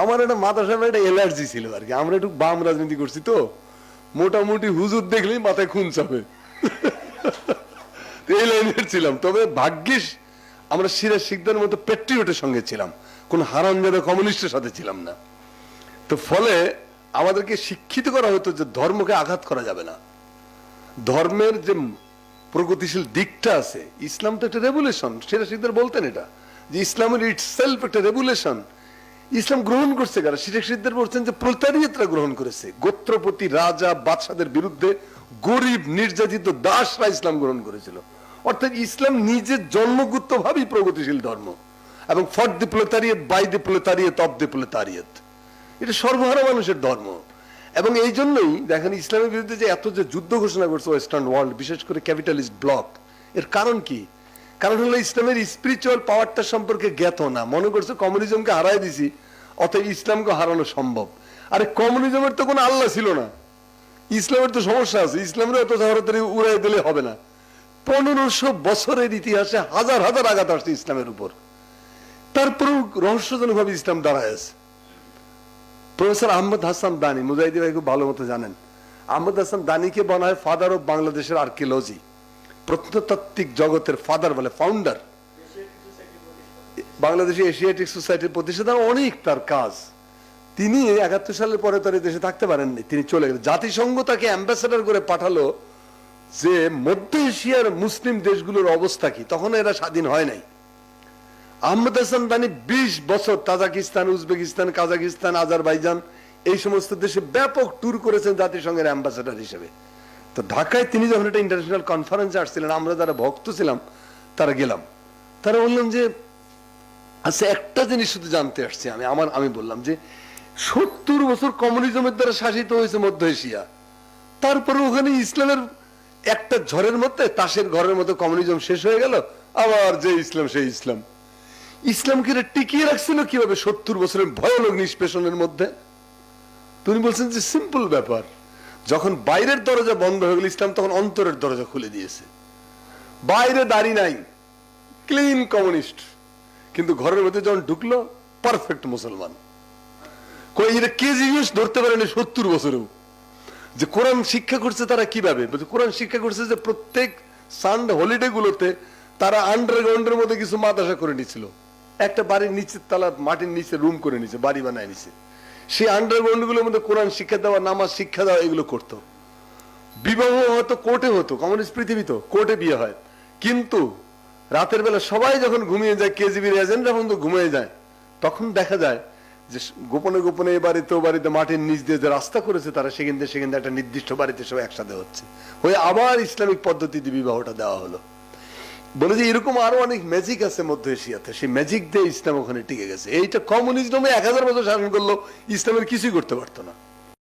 আমার একটা মাথা সামনে একটা অ্যালার্জি ছিল আর কি। আমরা একটু বাম রাজনীতি করছি তো। মোটামুটি হুজুর দেখলেই মাথায় খুন চাপে। এই লাইনের ছিলাম। তবে ভাগ্যিস আমরা সিরাজ শিকদার মতো পেট্রিয়টের সঙ্গে ছিলাম। কোন হারামজাদা কমিউনিস্টের সাথে ছিলাম না। তো ফলে আমাদেরকে শিক্ষিত করা হতো যে ধর্মকে আঘাত করা যাবে না। ধর্মের যে প্রগতিশীল দিকটা আছে, ইসলাম তো একটা রেভুলেশন সেটা সিদ্ধার বলতেন এটা, যে ইসলামের ইট সেলফ একটা রেভুলেশন ইসলাম গ্রহণ করছে কারা? সিরেক সিদ্ধার বলছেন যে প্রতারিয়তরা গ্রহণ করেছে। গোত্রপতি, রাজা, বাদশাদের বিরুদ্ধে গরিব, নির্যাতিত দাসরা ইসলাম গ্রহণ করেছিল। অর্থাৎ ইসলাম নিজের জন্মগত ভাবেই প্রগতিশীল ধর্ম। এবং for the proletariat by the proletariat of the proletariat এটা সর্বহারা মানুষের ধর্ম। এবং এই জন্যই দেখেন, ইসলামের বিরুদ্ধে যে এত যে যুদ্ধ ঘোষণা করছে ওয়েস্টার্ন ওয়ার্ল্ড বিশেষ করে ক্যাপিটালিস্ট ব্লক এর কারণ কি? কারণ হলো ইসলামের স্পিরিচুয়াল পাওয়ারটা সম্পর্কে জ্ঞাত না। মনে করছে কমিউনিজমকে হারাই দিছি, অতএব ইসলামকে হারানো সম্ভব। আরে কমিউনিজমের তো কোনো আল্লাহ ছিল না। ইসলামের তো সমস্যা আছে, ইসলামের এত তাড়াতাড়ি উড়াই দিলে হবে না। পনেরোশো বছরের ইতিহাসে হাজার হাজার আঘাত আসছে ইসলামের উপর। তারপরেও রহস্যজনক ভাবে ইসলাম দাঁড়ায় আছে। প্রফেসর আহমদ হাসান দানি, মুজাহিদি ভাই খুব ভালো মতো জানেন, আহমদ হাসান দানিকে বলা হয় ফাদার অফ বাংলাদেশের আর্কিওলজি প্রত্নতাত্ত্বিক জগতের ফাদার বলে ফাউন্ডার বাংলাদেশে এশিয়াটিক সোসাইটির প্রতিষ্ঠাতা অনেক তার কাজ। তিনি একাত্তর সালের পরে তার দেশে থাকতে পারেননি। তিনি চলে গেলেন। জাতিসংঘ তাকে অ্যাম্বাসেডর করে পাঠালো যে মধ্য এশিয়ার মুসলিম দেশগুলোর অবস্থা কি? তখন এরা স্বাধীন হয় নাই। আহমদ হাসান দানি বিশ বছর তাজাকিস্তান, উজবেকিস্তান, কাজাকিস্তান, আজারবাইজান এই সমস্ত দেশে ব্যাপক ট্যুর করেছেন জাতিসংঘের অ্যাম্বাসেডর হিসেবে। তো ঢাকায় তিনি যখন একটা ইন্টারন্যাশনাল কনফারেন্সে আসছিলেন, আমরা যারা ভক্ত ছিলাম, তারা গেলাম। তারা বললাম যে আচ্ছা একটা জিনিস শুধু জানতে আসছি আমি, আমার, আমি বললাম যে, সত্তর বছর কমিউনিজমের দ্বারা শাসিত হয়েছে মধ্য এশিয়া। তারপরে ওখানে ইসলামের একটা ঝড়ের মধ্যে, তাসের ঘরের মতো কমিউনিজম শেষ হয়ে গেল, আবার যে ইসলাম, সেই ইসলাম। ইসলামকে টিকিয়ে রাখছিল কীভাবে সত্তর বছরের ভয়ানক নিষ্পেষণের মধ্যে? তুমি বলছেন যে সিম্পল ব্যাপার। যখন বাইরের দরজা বন্ধ হয়ে গেল, ইসলাম তখন অন্তরের দরজা খুলে দিয়েছে। বাইরে দাড়ি নাই। ক্লিন কমিউনিস্ট কিন্তু ঘরের মধ্যে যখন ঢুকলো পারফেক্ট মুসলমান। ধরতে পারেনি সত্তর বছরেও? যে কোরআন শিক্ষা করছে তারা কীভাবে? কোরআন শিক্ষা করছে যে প্রত্যেক সানডে হলিডে গুলোতে তারা আন্ডারগ্রাউন্ডের মধ্যে কিছু মাদ্রাসা করে নিছিল। একটা বাড়ির নিচের তালা মাটির নিচে রুম করে নিছে, বাড়ি বানায় নিছে। সেই আন্ডারগ্রাউন্ডগুলোর মধ্যে কোরআন শিক্ষা দেওয়া, নামাজ শিক্ষা দেওয়া, এগুলো করতো। বিবাহ হয়তো কোর্টে হতো, কমিউনিস্ট পৃথিবী তো, কোর্টে বিয়ে হয়। কিন্তু রাতের বেলা সবাই যখন ঘুমিয়ে যায় কেজিবির এজেন্টরা পর্যন্ত ঘুমিয়ে যায়, তখন দেখা যায় যে গোপনে গোপনে এ বাড়িতে ও বাড়িতে মাটির নিচ দিয়ে যে রাস্তা করেছে, তারা সেখান থেকে সেখান থেকে একটা নির্দিষ্ট বাড়িতে সব একসাথে হচ্ছে। হয়ে আবার ইসলামিক পদ্ধতিতে বিবাহটা দেওয়া হলো। বলে যে এরকম আরও অনেক ম্যাজিক আছে মধ্য এশিয়াতে। সেই ম্যাজিক দিয়ে ইসলাম ওখানে টিকে গেছে। এইটা কমিউনিজমে এক হাজার বছর শাসন করল ইসলামের কিছুই করতে পারতো না।